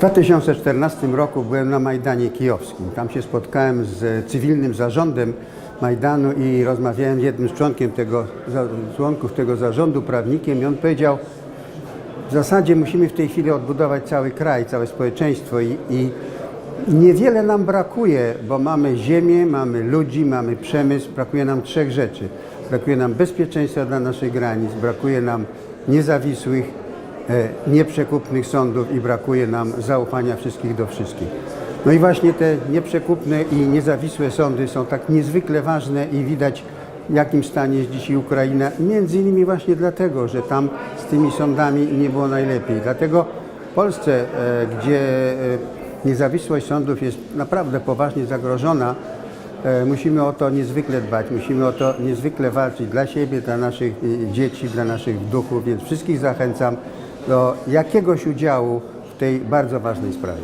2014 roku byłem na Majdanie Kijowskim. Tam się spotkałem z cywilnym zarządem Majdanu i rozmawiałem z jednym z członkiem tego, członków tego zarządu, prawnikiem i on powiedział, w zasadzie musimy w tej chwili odbudować cały kraj, całe społeczeństwo i, i niewiele nam brakuje, bo mamy ziemię, mamy ludzi, mamy przemysł, brakuje nam trzech rzeczy. Brakuje nam bezpieczeństwa dla naszych granic, brakuje nam niezawisłych, nieprzekupnych sądów i brakuje nam zaufania wszystkich do wszystkich. No i właśnie te nieprzekupne i niezawisłe sądy są tak niezwykle ważne i widać w jakim stanie jest dzisiaj Ukraina, między innymi właśnie dlatego, że tam z tymi sądami nie było najlepiej. Dlatego w Polsce, e, gdzie e, niezawisłość sądów jest naprawdę poważnie zagrożona, e, musimy o to niezwykle dbać, musimy o to niezwykle walczyć dla siebie, dla naszych e, dzieci, dla naszych wnuków, więc wszystkich zachęcam do jakiegoś udziału w tej bardzo ważnej sprawie.